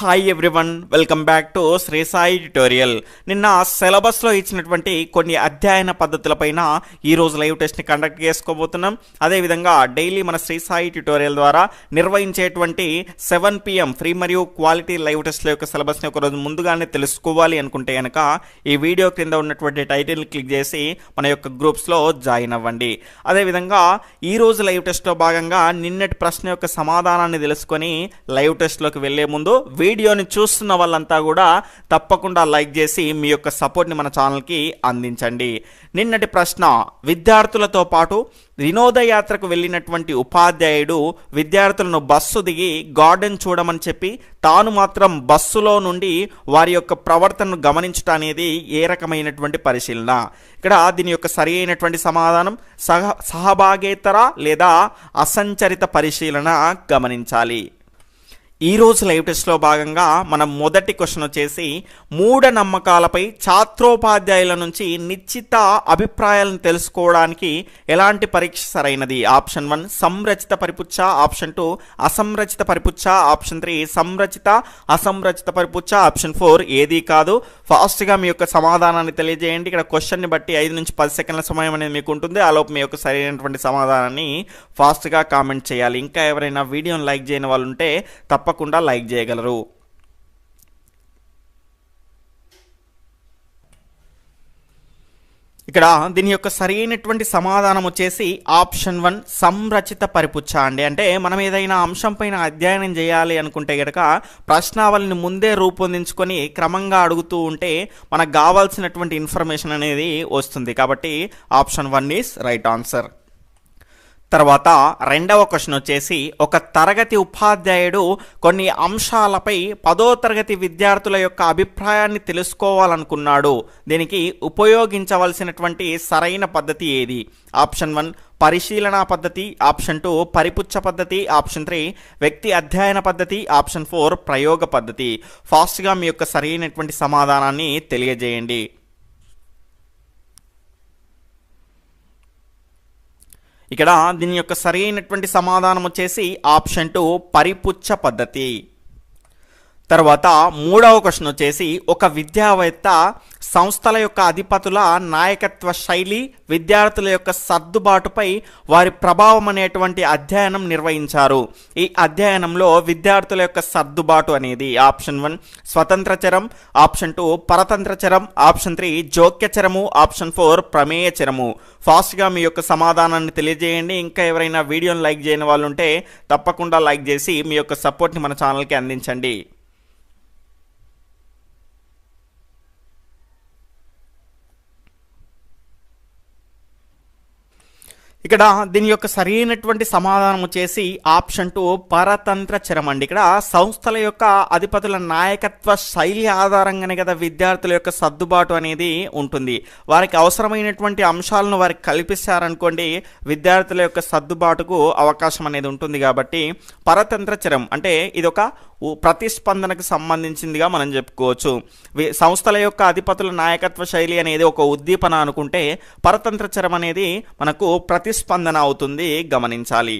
Hi everyone welcome back to Sri Sai tutorial నిన్న సిలబస్లో ఇచ్చినటువంటి కొన్ని అధ్యయన పద్ధతులపైన ఈరోజు లైవ్ టెస్ట్ని కండక్ట్ చేసుకోబోతున్నాం. అదేవిధంగా డైలీ మన శ్రీ సాయి ట్యూటోరియల్ ద్వారా నిర్వహించేటువంటి సెవెన్ పిఎం ఫ్రీ మరియు క్వాలిటీ లైవ్ టెస్ట్ల యొక్క సిలబస్ని ఒక రోజు ముందుగానే తెలుసుకోవాలి అనుకుంటే కనుక ఈ వీడియో క్రింద ఉన్నటువంటి టైటిల్ క్లిక్ చేసి మన యొక్క గ్రూప్స్లో జాయిన్ అవ్వండి. అదేవిధంగా ఈ రోజు లైవ్ టెస్ట్లో భాగంగా నిన్నటి ప్రశ్న యొక్క సమాధానాన్ని తెలుసుకొని లైవ్ టెస్ట్లోకి వెళ్ళే ముందు వీడియోని చూస్తున్న వాళ్ళంతా కూడా తప్పకుండా లైక్ చేసి మీ యొక్క సపోర్ట్ని మన ఛానల్కి అందించండి. నిన్నటి ప్రశ్న విద్యార్థులతో పాటు వినోదయాత్రకు వెళ్ళినటువంటి ఉపాధ్యాయుడు విద్యార్థులను బస్సు దిగి గార్డెన్ చూడమని చెప్పి తాను మాత్రం బస్సులో నుండి వారి యొక్క ప్రవర్తనను గమనించడం అనేది ఏ రకమైనటువంటి పరిశీలన? ఇక్కడ దీని యొక్క సరి అయినటువంటి సమాధానం సహ సహభాగేతర లేదా అసంచరిత పరిశీలన గమనించాలి. ఈ రోజు లైవ్ టెస్ట్లో భాగంగా మనం మొదటి క్వశ్చన్ వచ్చేసి మూఢనమ్మకాలపై ఛాత్రోపాధ్యాయుల నుంచి నిశ్చిత అభిప్రాయాలను తెలుసుకోవడానికి ఎలాంటి పరీక్ష సరైనది? ఆప్షన్ వన్ సంరచిత పరిపుచ్చ. ఆప్షన్ టూ అసంరచిత పరిపుచ్చ. ఆప్షన్ త్రీ సంరచిత అసంరచిత పరిపుచ్చ. ఆప్షన్ ఫోర్ ఏది కాదు. ఫాస్ట్గా మీ యొక్క సమాధానాన్ని తెలియజేయండి. ఇక్కడ క్వశ్చన్ని బట్టి ఐదు నుంచి పది సెకండ్ల సమయం అనేది మీకు ఉంటుంది. ఆలోపు మీ యొక్క సరైనటువంటి సమాధానాన్ని ఫాస్ట్గా కామెంట్ చేయాలి. ఇంకా ఎవరైనా వీడియోని లైక్ చేయని వాళ్ళు ఉంటే తప్ప తప్పకుండా లైక్ చేయగలరు. ఇక్కడ దీని యొక్క సరైనటువంటి సమాధానం వచ్చేసి ఆప్షన్ వన్ సంరచిత పరిపుచ్చ అండి. అంటే మనం ఏదైనా అంశం పైన అధ్యయనం చేయాలి అనుకుంటే గనక ప్రశ్నావళిని ముందే రూపొందించుకొని క్రమంగా అడుగుతూ ఉంటే మనకు కావాల్సినటువంటి ఇన్ఫర్మేషన్ అనేది వస్తుంది. కాబట్టి option one is right answer. తర్వాత రెండవ క్వశ్చన్ వచ్చేసి ఒక తరగతి ఉపాధ్యాయుడు కొన్ని అంశాలపై పదో తరగతి విద్యార్థుల యొక్క అభిప్రాయాన్ని తెలుసుకోవాలనుకున్నాడు. దీనికి ఉపయోగించవలసినటువంటి సరైన పద్ధతి ఏది? ఆప్షన్ వన్ పరిశీలన పద్ధతి. ఆప్షన్ టూ పరిపుచ్చ పద్ధతి. ఆప్షన్ త్రీ వ్యక్తి అధ్యయన పద్ధతి. ఆప్షన్ ఫోర్ ప్రయోగ పద్ధతి. ఫాస్ట్గా మీ యొక్క సరైనటువంటి సమాధానాన్ని తెలియజేయండి. ఇక్కడ దీని యొక్క సరైనటువంటి సమాధానం వచ్చేసి ఆప్షన్ టూ పరిపుచ్చ పద్ధతి. తర్వాత మూడవ క్వశ్చన్ వచ్చేసి ఒక విద్యావేత్త సంస్థల యొక్క అధిపతుల నాయకత్వ శైలి విద్యార్థుల యొక్క సర్దుబాటుపై వారి ప్రభావం అనేటువంటి అధ్యయనం నిర్వహించారు. ఈ అధ్యయనంలో విద్యార్థుల యొక్క సర్దుబాటు అనేది ఆప్షన్ వన్ స్వతంత్ర చరం ఆప్షన్ టూ పరతంత్ర చరం ఆప్షన్ త్రీ జోక్య చరము ఆప్షన్ ఫోర్ ప్రమేయ చరము. ఫాస్ట్గా మీ యొక్క సమాధానాన్ని తెలియజేయండి. ఇంకా ఎవరైనా వీడియోని లైక్ చేయని వాళ్ళు ఉంటే తప్పకుండా లైక్ చేసి మీ యొక్క సపోర్ట్ని మన ఛానల్కి అందించండి. ఇక్కడ దీని యొక్క సరైనటువంటి సమాధానం వచ్చేసి ఆప్షన్ టూ పరతంత్ర చరం అండి. ఇక్కడ సంస్థల యొక్క అధిపతుల నాయకత్వ శైలి ఆధారంగానే కదా విద్యార్థుల యొక్క సర్దుబాటు అనేది ఉంటుంది. వారికి అవసరమైనటువంటి అంశాలను వారికి కల్పిస్తారనుకోండి విద్యార్థుల యొక్క సర్దుబాటుకు అవకాశం అనేది ఉంటుంది కాబట్టి పరతంత్ర చరం అంటే ఇది ఒక ప్రతిస్పందనకు సంబంధించిందిగా మనం చెప్పుకోవచ్చు. సంస్థల యొక్క అధిపతుల నాయకత్వ శైలి అనేది ఒక ఉద్దీపన అనుకుంటే పరతంత్ర చరం అనేది మనకు ప్రతిస్పందన అవుతుంది గమనించాలి.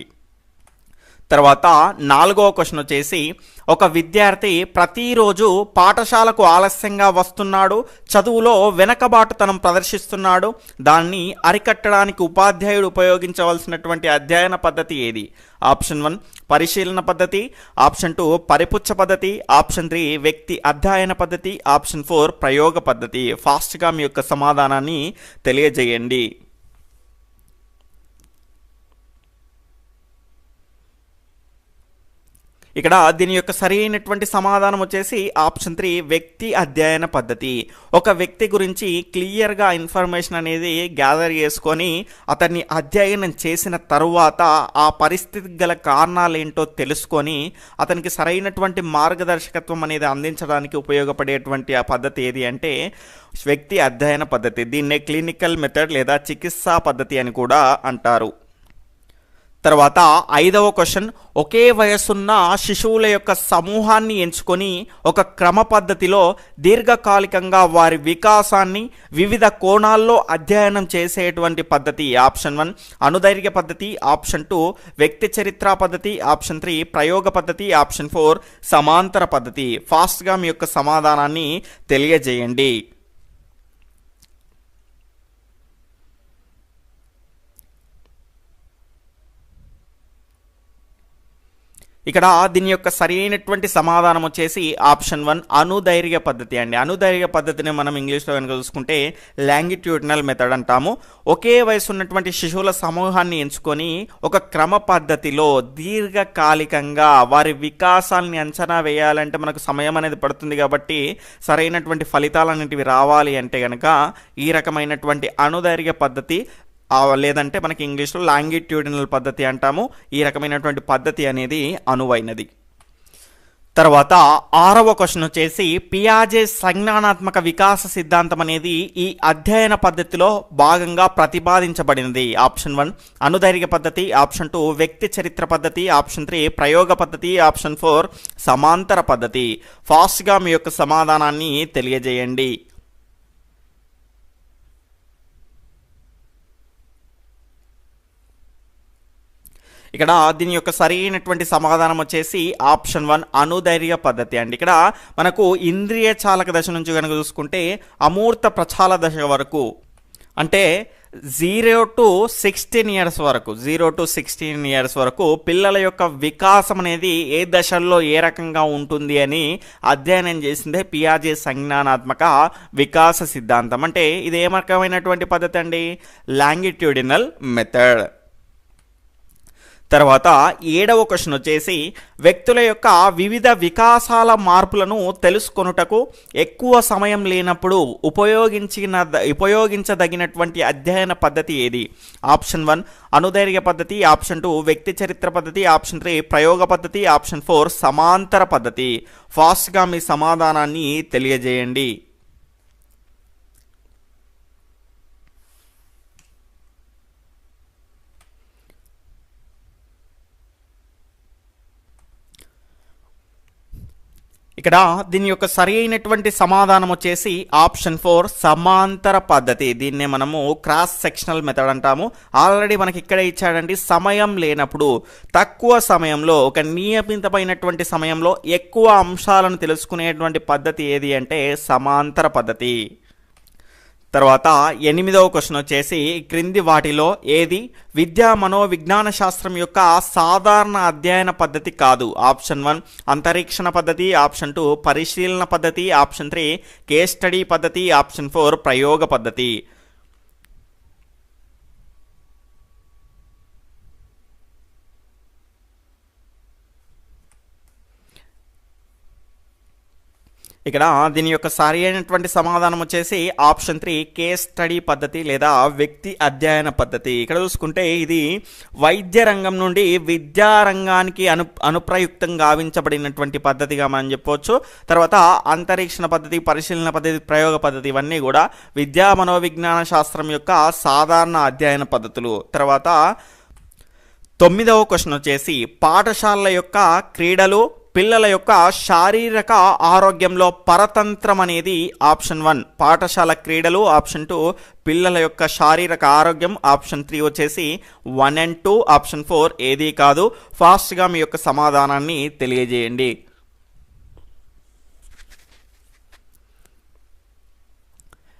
తర్వాత నాలుగో క్వశ్చన్ వచ్చేసి ఒక విద్యార్థి ప్రతిరోజు పాఠశాలకు ఆలస్యంగా వస్తున్నాడు చదువులో వెనకబాటుతనం ప్రదర్శిస్తున్నాడు దాన్ని అరికట్టడానికి ఉపాధ్యాయుడు ఉపయోగించవలసినటువంటి అధ్యయన పద్ధతి ఏది? ఆప్షన్ వన్ పరిశీలన పద్ధతి ఆప్షన్ టూ పరిపుచ్చ పద్ధతి ఆప్షన్ త్రీ వ్యక్తి అధ్యయన పద్ధతి ఆప్షన్ ఫోర్ ప్రయోగ పద్ధతి. ఫాస్ట్గా మీ యొక్క సమాధానాన్ని తెలియజేయండి. ఇక్కడ దీని యొక్క సరైనటువంటి సమాధానం వచ్చేసి ఆప్షన్ త్రీ వ్యక్తి అధ్యయన పద్ధతి. ఒక వ్యక్తి గురించి క్లియర్గా ఇన్ఫర్మేషన్ అనేది గ్యాదర్ చేసుకొని అతన్ని అధ్యయనం చేసిన తరువాత ఆ పరిస్థితికి గల కారణాలు ఏంటో తెలుసుకొని అతనికి సరైనటువంటి మార్గదర్శకత్వం అనేది అందించడానికి ఉపయోగపడేటువంటి ఆ పద్ధతి ఏది అంటే వ్యక్తి అధ్యయన పద్ధతి. దీన్నే క్లినికల్ మెథడ్ లేదా చికిత్సా పద్ధతి అని కూడా అంటారు. తర్వాత ఐదవ క్వశ్చన్ ఒకే వయసున్న శిశువుల యొక్క సమూహాన్ని ఎంచుకొని ఒక క్రమ పద్ధతిలో దీర్ఘకాలికంగా వారి వికాసాన్ని వివిధ కోణాల్లో అధ్యయనం చేసేటువంటి పద్ధతి ఆప్షన్ వన్ అనుదైర్ఘ్య పద్ధతి ఆప్షన్ టూ వ్యక్తి చరిత్ర పద్ధతి ఆప్షన్ త్రీ ప్రయోగ పద్ధతి ఆప్షన్ ఫోర్ సమాంతర పద్ధతి. ఫాస్ట్గా మీ యొక్క సమాధానాన్ని తెలియజేయండి. ఇక్కడ దీని యొక్క సరైనటువంటి సమాధానం వచ్చేసి ఆప్షన్ వన్ అనుదైర్ఘ్య పద్ధతి అండి. అనుదైర్ఘ్య పద్ధతిని మనం ఇంగ్లీష్లో కనుక చూసుకుంటే లాంగిట్యూడినల్ మెథడ్ అంటాము. ఒకే వయసు ఉన్నటువంటి శిశువుల సమూహాన్ని ఎంచుకొని ఒక క్రమ పద్ధతిలో దీర్ఘకాలికంగా వారి వికాసాన్ని అంచనా వేయాలంటే మనకు సమయం అనేది పడుతుంది కాబట్టి సరైనటువంటి ఫలితాలు అనేటివి రావాలి అంటే కనుక ఈ రకమైనటువంటి అనుదైర్ఘ్య పద్ధతి లేదంటే మనకి ఇంగ్లీష్లో లాంగిట్యూడినల్ పద్ధతి అంటాము. ఈ రకమైనటువంటి పద్ధతి అనేది అనువైనది. తర్వాత ఆరవ క్వశ్చన్ వచ్చేసి పియాజే సంజ్ఞానాత్మక వికాస సిద్ధాంతం అనేది ఈ అధ్యయన పద్ధతిలో భాగంగా ప్రతిపాదించబడినది ఆప్షన్ వన్ అనుదైర్ఘ్య పద్ధతి ఆప్షన్ టూ వ్యక్తి చరిత్ర పద్ధతి ఆప్షన్ త్రీ ప్రయోగ పద్ధతి ఆప్షన్ ఫోర్ సమాంతర పద్ధతి. ఫాస్ట్గా మీ యొక్క సమాధానాన్ని తెలియజేయండి. ఇక్కడ దీని యొక్క సరైనటువంటి సమాధానం వచ్చేసి ఆప్షన్ వన్ అనుధైర్య పద్ధతి అండి. ఇక్కడ మనకు ఇంద్రియ చాలక దశ నుంచి కనుక చూసుకుంటే అమూర్త ప్రచాల దశ వరకు అంటే జీరో టు సిక్స్టీన్ ఇయర్స్ వరకు జీరో టు సిక్స్టీన్ ఇయర్స్ వరకు పిల్లల యొక్క వికాసం అనేది ఏ దశల్లో ఏ రకంగా ఉంటుంది అని అధ్యయనం చేసిందే పియాజే సంజ్ఞానాత్మక వికాస సిద్ధాంతం. అంటే ఇది ఏ రకమైనటువంటి పద్ధతి అండి? Longitudinal method. తర్వాత ఏడవ క్వశ్చన్ వచ్చేసి వ్యక్తుల యొక్క వివిధ వికాసాల మార్పులను తెలుసుకొనుటకు ఎక్కువ సమయం లేనప్పుడు ఉపయోగించిన ఉపయోగించదగినటువంటి అధ్యయన పద్ధతి ఏది? ఆప్షన్ వన్ అనుదైర్ఘ్య పద్ధతి. ఆప్షన్ టూ వ్యక్తి చరిత్ర పద్ధతి. ఆప్షన్ త్రీ ప్రయోగ పద్ధతి. ఆప్షన్ ఫోర్ సమాంతర పద్ధతి. ఫాస్ట్గా మీ సమాధానాన్ని తెలియజేయండి. ఇక్కడ దీని యొక్క సరి అయినటువంటి సమాధానం వచ్చేసి ఆప్షన్ ఫోర్ సమాంతర పద్ధతి. దీన్నే మనము క్రాస్ సెక్షనల్ మెథడ్ అంటాము. ఆల్రెడీ మనకి ఇక్కడ ఇచ్చాడండి సమయం లేనప్పుడు. తక్కువ సమయంలో ఒక నియమితమైనటువంటి సమయంలో ఎక్కువ అంశాలను తెలుసుకునేటువంటి పద్ధతి ఏది అంటే సమాంతర పద్ధతి. తర్వాత ఎనిమిదవ క్వశ్చన్ వచ్చేసి క్రింది వాటిలో ఏది విద్యా మనోవిజ్ఞాన శాస్త్రం యొక్క సాధారణ అధ్యయన పద్ధతి కాదు? ఆప్షన్ వన్ అంతరీక్షణ పద్ధతి. ఆప్షన్ టూ పరిశీలన పద్ధతి. ఆప్షన్ త్రీ కేస్ స్టడీ పద్ధతి. ఆప్షన్ ఫోర్ ప్రయోగ పద్ధతి. ఇక్కడ దీని యొక్క సరి అయినటువంటి సమాధానం వచ్చేసి ఆప్షన్ త్రీ కేస్ స్టడీ పద్ధతి లేదా వ్యక్తి అధ్యయన పద్ధతి. ఇక్కడ చూసుకుంటే ఇది వైద్య రంగం నుండి విద్యా రంగానికి అను అనుప్రయుక్తం గావించబడినటువంటి పద్ధతిగా మనం చెప్పవచ్చు. తర్వాత అంతరీక్షణ పద్ధతి పరిశీలన పద్ధతి ప్రయోగ పద్ధతి ఇవన్నీ కూడా విద్యా మనోవిజ్ఞాన శాస్త్రం యొక్క సాధారణ అధ్యయన పద్ధతులు. తర్వాత తొమ్మిదవ క్వశ్చన్ వచ్చేసి పాఠశాలల యొక్క క్రీడలు పిల్లల యొక్క శారీరక ఆరోగ్యంలో పరతంత్రం అనేది ఆప్షన్ వన్. పాఠశాల క్రీడలు ఆప్షన్ టూ. పిల్లల యొక్క శారీరక ఆరోగ్యం ఆప్షన్ త్రీ వచ్చేసి one and two option four ఏదీ కాదు. ఫాస్ట్గా మీ యొక్క సమాధానాన్ని తెలియజేయండి.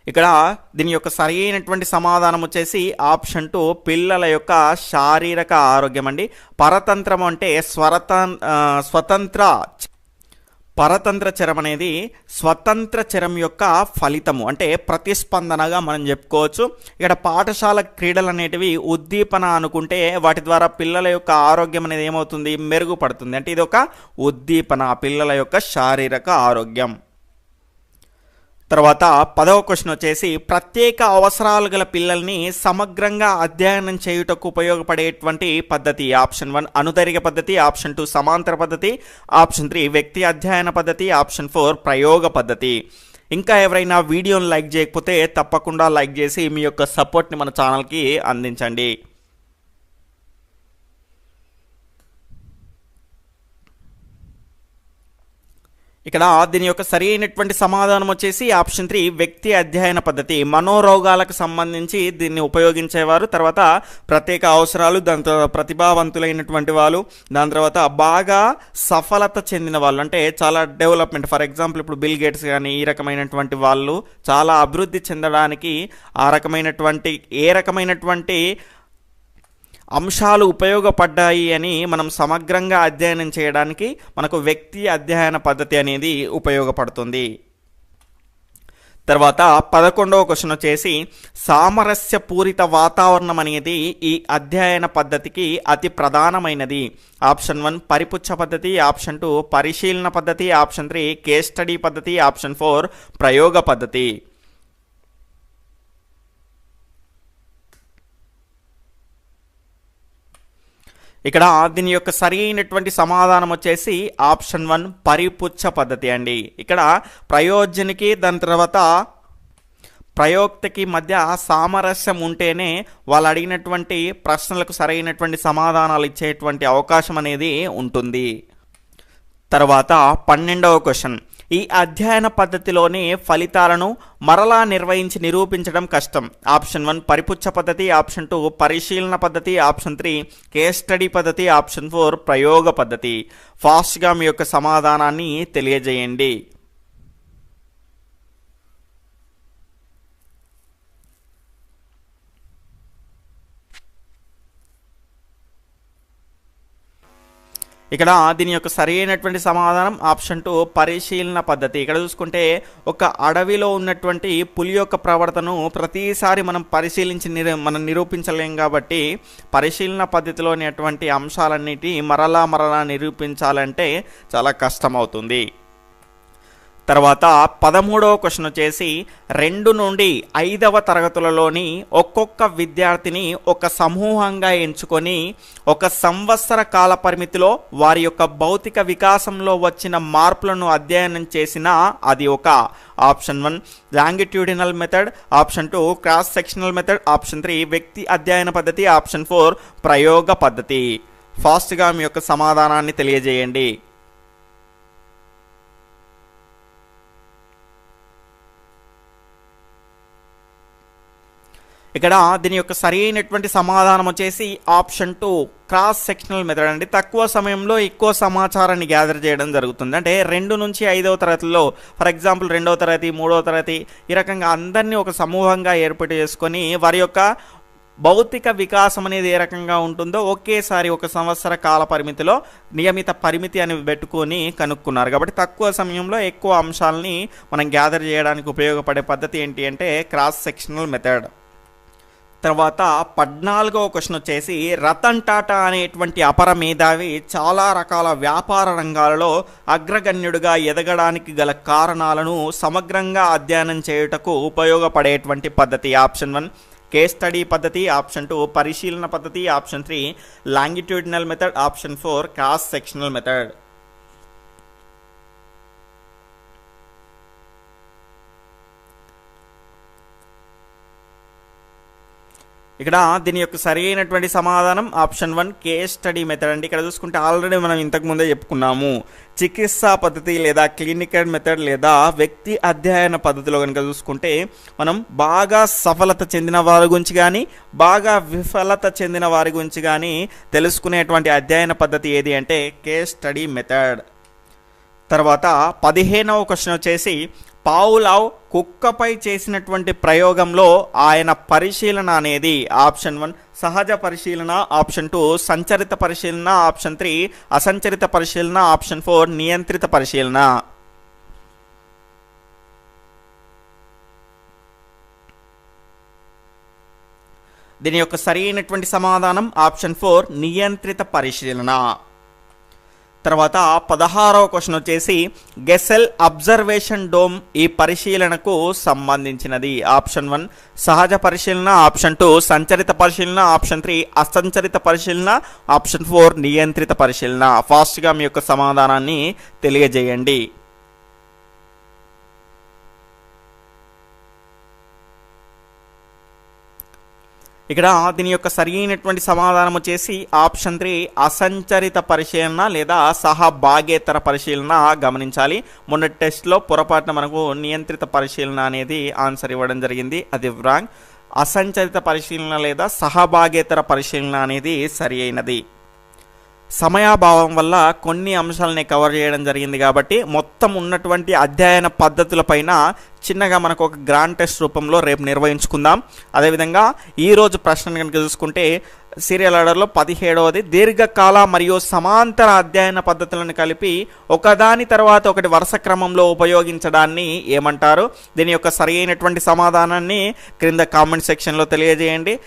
ఇక్కడ దీని యొక్క సరైనటువంటి సమాధానం వచ్చేసి ఆప్షన్ టూ పిల్లల యొక్క శారీరక ఆరోగ్యం అండి. పరతంత్రం అంటే స్వరతం స్వతంత్ర పరతంత్ర చరం అనేది స్వతంత్ర చరం యొక్క ఫలితము. అంటే ప్రతిస్పందనగా మనం చెప్పుకోవచ్చు. ఇక్కడ పాఠశాల క్రీడలు అనేటివి ఉద్దీపన అనుకుంటే వాటి ద్వారా పిల్లల యొక్క ఆరోగ్యం అనేది ఏమవుతుంది? మెరుగుపడుతుంది. అంటే ఇది ఒక ఉద్దీపన పిల్లల యొక్క శారీరక ఆరోగ్యం. తర్వాత పదవ క్వశ్చన్ వచ్చేసి ప్రత్యేక అవసరాలు గల పిల్లల్ని సమగ్రంగా అధ్యయనం చేయుటకు ఉపయోగపడేటువంటి పద్ధతి. ఆప్షన్ వన్ అనుదరిగ పద్ధతి. ఆప్షన్ టూ సమాంతర పద్ధతి. ఆప్షన్ త్రీ వ్యక్తి అధ్యయన పద్ధతి. ఆప్షన్ ఫోర్ ప్రయోగ పద్ధతి. ఇంకా ఎవరైనా వీడియోని లైక్ చేయకపోతే తప్పకుండా లైక్ చేసి మీ యొక్క సపోర్ట్ని మన ఛానల్కి అందించండి. ఇక్కడ దీని యొక్క సరి అయినటువంటి సమాధానం వచ్చేసి ఆప్షన్ త్రీ వ్యక్తి అధ్యయన పద్ధతి. మనోరోగాలకు సంబంధించి దీన్ని ఉపయోగించేవారు తర్వాత ప్రత్యేక అవసరాలు దాని తర్వాత ప్రతిభావంతులైనటువంటి వాళ్ళు దాని తర్వాత బాగా సఫలత చెందిన వాళ్ళు అంటే చాలా డెవలప్మెంట్. ఫర్ ఎగ్జాంపుల్ ఇప్పుడు బిల్ గేట్స్ కానీ ఈ రకమైనటువంటి వాళ్ళు చాలా అభివృద్ధి చెందడానికి ఆ రకమైనటువంటి ఏ రకమైనటువంటి అంశాలు ఉపయోగపడ్డాయి అని మనం సమగ్రంగా అధ్యయనం చేయడానికి మనకు వ్యక్తి అధ్యయన పద్ధతి అనేది ఉపయోగపడుతుంది. తర్వాత పదకొండవ క్వశ్చన్ వచ్చేసి సామరస్యపూరిత వాతావరణం అనేది ఈ అధ్యయన పద్ధతికి అతి ప్రధానమైనది. ఆప్షన్ వన్ పరిపుచ్చ పద్ధతి ఆప్షన్ టూ పరిశీలన పద్ధతి ఆప్షన్ త్రీ కేస్ స్టడీ పద్ధతి ఆప్షన్ ఫోర్ ప్రయోగ పద్ధతి. ఇక్కడ దీని యొక్క సరి అయినటువంటి సమాధానం వచ్చేసి ఆప్షన్ వన్ పరిపుచ్చ పద్ధతి అండి. ఇక్కడ ప్రయోజనికి దాని తర్వాత ప్రయోక్తకి మధ్య సామరస్యం ఉంటేనే వాళ్ళు అడిగినటువంటి ప్రశ్నలకు సరైనటువంటి సమాధానాలు ఇచ్చేటువంటి అవకాశం అనేది ఉంటుంది. తర్వాత పన్నెండవ క్వశ్చన్. ఈ అధ్యయన పద్ధతిలోని ఫలితాలను మరలా నిర్వహించి నిరూపించడం కష్టం. ఆప్షన్ వన్ పరిపుచ్చ పద్ధతి ఆప్షన్ టూ పరిశీలన పద్ధతి ఆప్షన్ త్రీ కేస్ స్టడీ పద్ధతి ఆప్షన్ ఫోర్ ప్రయోగ పద్ధతి. ఫాస్ట్గా మీ యొక్క సమాధానాన్ని తెలియజేయండి. ఇక్కడ దీని యొక్క సరి అయినటువంటి సమాధానం ఆప్షన్ టూ పరిశీలన పద్ధతి. ఇక్కడ చూసుకుంటే ఒక అడవిలో ఉన్నటువంటి పులి యొక్క ప్రవర్తనను ప్రతిసారి మనం పరిశీలించి నిరు మనం నిరూపించలేం కాబట్టి పరిశీలన పద్ధతిలోని అటువంటి అంశాలన్నిటి మరలా మరలా నిరూపించాలంటే చాలా కష్టమవుతుంది. తర్వాత పదమూడవ క్వశ్చన్ వచ్చేసి రెండు నుండి ఐదవ తరగతులలోని ఒక్కొక్క విద్యార్థిని ఒక సమూహంగా ఎంచుకొని ఒక సంవత్సర కాల పరిమితిలో వారి యొక్క భౌతిక వికాసంలో వచ్చిన మార్పులను అధ్యయనం చేసిన అది ఒక option one. Longitudinal method option two cross sectional method option three వ్యక్తి అధ్యయన పద్ధతి ఆప్షన్ ఫోర్ ప్రయోగ పద్ధతి. ఫాస్ట్గా మీ యొక్క సమాధానాన్ని తెలియజేయండి. ఇక్కడ దీని యొక్క సరైనటువంటి సమాధానం వచ్చేసి option two cross sectional method అండి. తక్కువ సమయంలో ఎక్కువ సమాచారాన్ని గ్యాదర్ చేయడం జరుగుతుంది. అంటే రెండు నుంచి ఐదవ తరగతిలో ఫర్ ఎగ్జాంపుల్ రెండవ తరగతి మూడవ తరగతి ఈ రకంగా అందరినీ ఒక సమూహంగా ఏర్పాటు చేసుకొని వారి యొక్క భౌతిక వికాసం అనేది ఏ రకంగా ఉంటుందో ఒకేసారి ఒక సంవత్సర కాల పరిమితిలో నియమిత పరిమితి అని పెట్టుకొని కనుక్కున్నారు. కాబట్టి తక్కువ సమయంలో ఎక్కువ అంశాలని మనం గ్యాదర్ చేయడానికి ఉపయోగపడే పద్ధతి ఏంటి అంటే క్రాస్ సెక్షనల్ మెథడ్ తర్వాత పద్నాలుగవ క్వశ్చన్ వచ్చేసి రతన్ టాటా అనేటువంటి అపర మేధావి చాలా రకాల వ్యాపార రంగాలలో అగ్రగణ్యుడిగా ఎదగడానికి గల కారణాలను సమగ్రంగా అధ్యయనం చేయుటకు ఉపయోగపడేటువంటి పద్ధతి. ఆప్షన్ వన్ కేస్ స్టడీ పద్ధతి. ఆప్షన్ టూ పరిశీలన పద్ధతి. Option three longitudinal method. Option four cross sectional method. ఇక్కడ దీని యొక్క సరైనటువంటి సమాధానం option one case study method అండి. ఇక్కడ చూసుకుంటే ఆల్రెడీ మనం ఇంతకు ముందే చెప్పుకున్నాము. చికిత్సా పద్ధతి లేదా క్లినికల్ మెథడ్ లేదా వ్యక్తి అధ్యయన పద్ధతిలో కనుక చూసుకుంటే మనం బాగా సఫలత చెందిన వారి గురించి కానీ బాగా విఫలత చెందిన వారి గురించి కానీ తెలుసుకునేటువంటి అధ్యయన పద్ధతి ఏది అంటే కేస్ స్టడీ మెథడ్. తర్వాత పదిహేనవ క్వశ్చన్ వచ్చేసి పావులావ్ కుక్కపై చేసినటువంటి ప్రయోగంలో ఆయన పరిశీలన అనేది ఆప్షన్ వన్ సహజ పరిశీలన ఆప్షన్ టూ సంచరిత పరిశీలన ఆప్షన్ త్రీ అసంచరిత పరిశీలన ఆప్షన్ ఫోర్ నియంత్రిత పరిశీలన. దీని యొక్క సరైనటువంటి సమాధానం ఆప్షన్ ఫోర్ నియంత్రిత పరిశీలన. తర్వాత పదహారవ క్వశ్చన్ వచ్చేసి గెసెల్ అబ్జర్వేషన్ డోమ్ ఈ పరిశీలనకు సంబంధించినది. ఆప్షన్ వన్ సహజ పరిశీలన. ఆప్షన్ టూ సంచరిత పరిశీలన. ఆప్షన్ త్రీ అసంచరిత పరిశీలన. ఆప్షన్ ఫోర్ నియంత్రిత పరిశీలన. ఫాస్ట్గా మీ యొక్క సమాధానాన్ని తెలియజేయండి. ఇక్కడ దీని యొక్క సరైనటువంటి సమాధానం వచ్చేసి ఆప్షన్ త్రీ అసంచరిత పరిశీలన లేదా సహభాగేతర పరిశీలన గమనించాలి. మొన్న టెస్ట్లో పొరపాటున మనకు నియంత్రిత పరిశీలన అనేది ఆన్సర్ ఇవ్వడం జరిగింది. అది రాంగ్. అసంచరిత పరిశీలన లేదా సహభాగేతర పరిశీలన అనేది సరి అయినది. సమయాభావం వల్ల కొన్ని అంశాలని కవర్ చేయడం జరిగింది కాబట్టి మొత్తం ఉన్నటువంటి అధ్యయన పద్ధతులపైన చిన్నగా మనకు ఒక గ్రాండ్ టెస్ట్ రూపంలో రేపు నిర్వహించుకుందాం. అదేవిధంగా ఈరోజు ప్రశ్న కనుక చూసుకుంటే సీరియల్ ఆర్డర్లో పదిహేడవది దీర్ఘకాల మరియు సమాంతర అధ్యయన పద్ధతులను కలిపి ఒకదాని తర్వాత ఒకటి వరుస క్రమంలో ఉపయోగించడాన్ని ఏమంటారు? దీని యొక్క సరైనటువంటి సమాధానాన్ని క్రింద కామెంట్ సెక్షన్లో తెలియజేయండి.